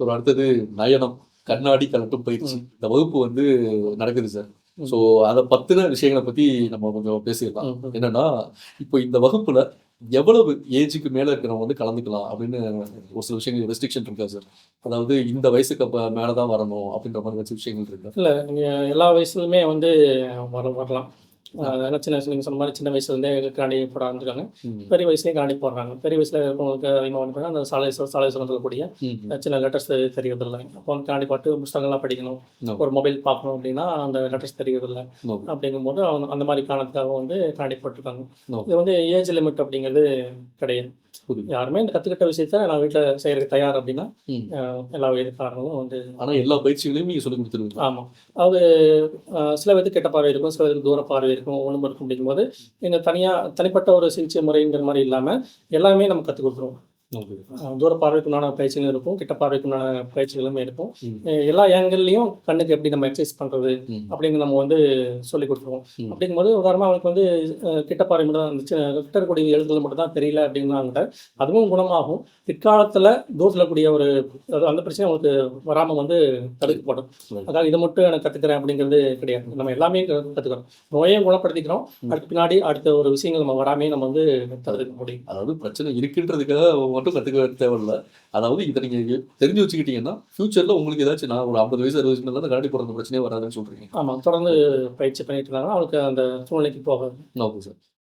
So அடுத்தது நயனம் கண்ணாடி கலட்டும் பயிற்சி. இந்த வகுப்பு வந்து நடக்குது சார். ஸோ அதை பத்தின விஷயங்களை பத்தி நம்ம கொஞ்சம் பேசிடலாம். என்னன்னா இப்போ இந்த வகுப்புல எவ்வளவு ஏஜுக்கு மேல இருக்கிறவங்க வந்து கலந்துக்கலாம் அப்படின்னு ஒரு சில விஷயங்கள் ரெஸ்ட்ரிக்ஷன் இருக்கா சார்? அதாவது இந்த வயசுக்கு அப்ப மேலதான் வரணும் அப்படின்ற மாதிரி வச்சு விஷயங்கள் இருக்கா? இல்லை எல்லா வயசுலையுமே வந்து வர வரலாம். அதனால் சின்ன வயசு நீங்கள் சொன்ன மாதிரி சின்ன வயசுலேருந்தே கண்ணாடி போட ஆரம்பிச்சிருக்காங்க. பெரிய வயசுலேயே கண்ணாடி போடுறாங்க பெரிய வயசில் இருக்கவங்களுக்கு அதிகமாக வந்து அந்த சாலை சாலை சொல்லக்கூடிய. சின்ன லெட்டர்ஸ் தெரியறது இல்லை அப்போ வந்து கண்ணாடி பாட்டு புஸ்தகங்கள்லாம் படிக்கணும். ஒரு மொபைல் பார்க்கணும் அப்படின்னா அந்த லெட்டர்ஸ் தெரியறது இல்லை No. அப்படிங்கும்போது அவங்க அந்த மாதிரி காரணத்துக்காக வந்து கண்ணாடி போட்டிருக்காங்க. இது வந்து ஏஜ் லிமிட் அப்படிங்கிறது கிடையாது. யாருமே இந்த கற்றுக்கிட்ட விஷயத்த நான் வீட்டில் செய்யறதுக்கு தயார் அப்படின்னா எல்லா வயதுக்காரங்களும் வந்து ஆனா எல்லா பயிற்சிகளையும் நீங்க சொல்லி கொடுத்துருவீங்க ஆமாம் அது அஹ், சில பேருக்கு கெட்ட பார்வை இருக்கும் சில பேருக்கு தூர பார்வை இருக்கும் ஒன்றும் இருக்கும் அப்படிங்கும்போது இந்த தனியாக தனிப்பட்ட ஒரு சிகிச்சை முறைங்கிற மாதிரி இல்லாமல் எல்லாமே நம்ம கற்றுக் கொடுத்துருவோம். தூர பார்வைக்குண்டான பயிற்சிகளும் இருக்கும் கிட்ட பார்வைக்குண்டான பயிற்சிகளுமே இருக்கும். எல்லா ஏங்கல்லையும் கண்ணுக்கு எப்படி நம்ம எக்ஸசைஸ் பண்ணுறது ம். அப்படின்னு நம்ம வந்து சொல்லி கொடுத்துருவோம். அப்படிங்கும்போது உதாரணமாக அவனுக்கு வந்து கிட்ட பார்வை மட்டும் தான் கிட்ட இருக்கக்கூடிய எழுதுகள் மட்டும் தான் தெரியல அப்படின்னாங்கிட்ட அதுவும் குணமாகும். பிற்காலத்தில் தூரத்தில் கூடிய ஒரு அந்த பிரச்சனை அவங்களுக்கு வராமல் வந்து தடுக்கப்படும். அதாவது இதை மட்டும் எனக்கு கற்றுக்கிறேன் அப்படிங்கிறது கிடையாது. நம்ம எல்லாமே கற்றுக்கிறோம் நோயையும் குணப்படுத்திக்கிறோம். அதுக்கு பின்னாடி அடுத்த ஒரு விஷயங்கள் நம்ம வராமே நம்ம வந்து தடுக்க முடியும். அதாவது பிரச்சனை இருக்குன்றதுக்காக மட்டும் கத்துக்க தேவையில்ல. அதாவது இதை நீங்க தெரிஞ்சு வச்சுக்கிட்டீங்கன்னா ஃபியூச்சர்ல உங்களுக்கு ஏதாச்சும் நான் ஒரு ஐம்பது வயசு அறுபது வயசு மேல கரடி பிறந்த பிரச்சனையே வராதுன்னு சொல்றீங்க. ஆமாம் தொடர்ந்து பயிற்சி பண்ணிட்டு இருந்தாங்கன்னா அவங்களுக்கு அந்த சூழ்நிலைக்கு போகாது. Okay sir.